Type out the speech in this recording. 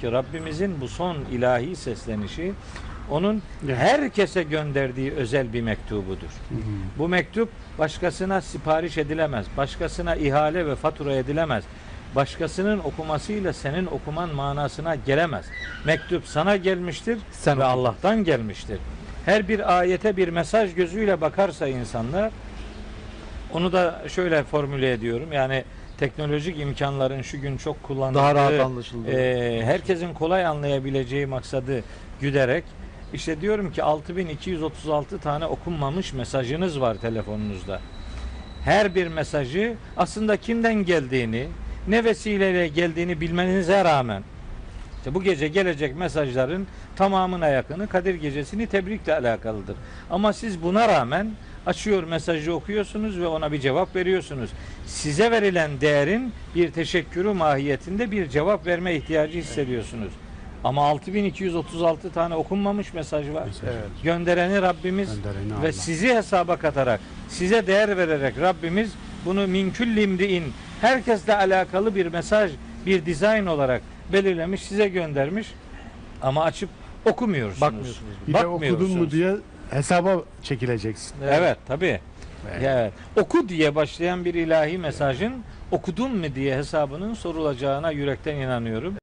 ki Rabbimizin bu son ilahi seslenişi onun herkese gönderdiği özel bir mektubudur. Bu mektup başkasına sipariş edilemez. Başkasına ihale ve fatura edilemez. Başkasının okumasıyla senin okuman manasına gelemez. Mektup sana gelmiştir Sen ve oku. Allah'tan gelmiştir. Her bir ayete bir mesaj gözüyle bakarsa insanlar onu da şöyle formüle ediyorum. Yani teknolojik imkanların şu gün çok kullanıldığı Daha rahat anlaşıldı. e, herkesin kolay anlayabileceği maksadı güderek işte diyorum ki 6236 tane okunmamış mesajınız var telefonunuzda. Her bir mesajı aslında kimden geldiğini, ne vesileyle geldiğini bilmenize rağmen işte bu gece gelecek mesajların tamamına yakını Kadir Gecesi'ni tebrikle alakalıdır. Ama siz buna rağmen açıyor mesajı okuyorsunuz ve ona bir cevap veriyorsunuz. Size verilen değerin bir teşekkürü mahiyetinde bir cevap verme ihtiyacı hissediyorsunuz. Ama 6236 tane okunmamış mesaj var. Evet. Göndereni Rabbimiz Göndereni ve sizi hesaba katarak, size değer vererek Rabbimiz bunu minkül limri'in herkesle alakalı bir mesaj, bir dizayn olarak belirlemiş, size göndermiş. Ama açıp okumuyorsunuz. Bakmıyorsunuz. Bir de okudun mu diye hesaba çekileceksin. Evet, tabii. Evet. Evet. Oku diye başlayan bir ilahi mesajın okudun mu diye hesabının sorulacağına yürekten inanıyorum.